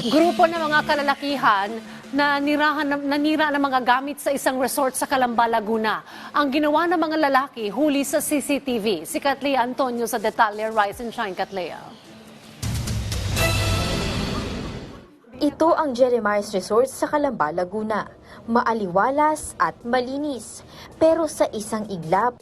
Grupo ng mga kalalakihan na nirahan, nanira ng mga gamit sa isang resort sa Calamba, Laguna. Ang ginawa ng mga lalaki huli sa CCTV. Si Katlea Antonio sa detalye. Rise and Shine, Katlea. Ito ang Jeremiah's Resort sa Calamba, Laguna. Maaliwalas at malinis. Pero sa isang iglap,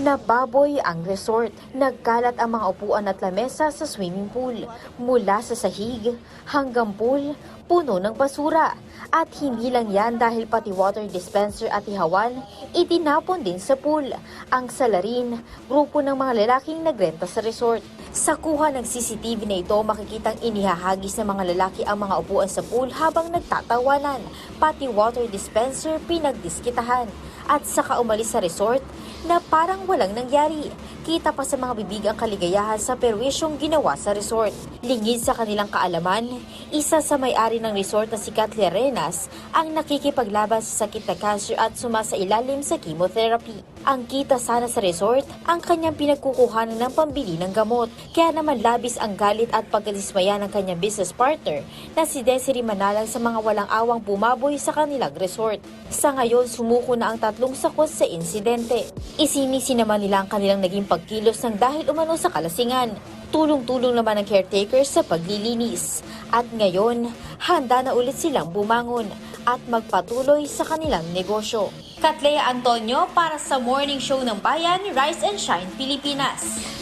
nababoy ang resort. Nagkalat ang mga upuan at lamesa sa swimming pool. Mula sa sahig hanggang pool, puno ng basura. At hindi lang yan dahil pati water dispenser at ihawan, itinapon din sa pool. Ang salarin, grupo ng mga lalaking nagrenta sa resort. Sa kuha ng CCTV na ito, makikitang inihahagis ng mga lalaki ang mga upuan sa pool habang nagtatawanan. Pati water dispenser pinagdiskitahan. At saka umalis sa resort na parang walang nangyari. Kita pa sa mga bibig ang kaligayahan sa perwisyong ginawa sa resort. Lingid sa kanilang kaalaman, isa sa may-ari ng resort na si Katle Arenas ang nakikipaglaban sa sakit na cancer at sumasa ilalim sa chemotherapy. Ang kita sana sa resort, ang kanyang pinagkukuhanan ng pambili ng gamot. Kaya naman labis ang galit at pagkadismaya ng kanyang business partner na si Desiree Manalang sa mga walang awang bumaboy sa kanilang resort. Sa ngayon, sumuko na ang tatlong sakos sa insidente. Isinisi naman nila ang kanilang naging pagkilos ng dahil umano sa kalasingan. Tulong-tulong naman ang caretakers sa paglilinis. At ngayon, handa na ulit silang bumangon at magpatuloy sa kanilang negosyo. Katlea Antonio para sa Morning Show ng Bayan, Rise and Shine, Pilipinas.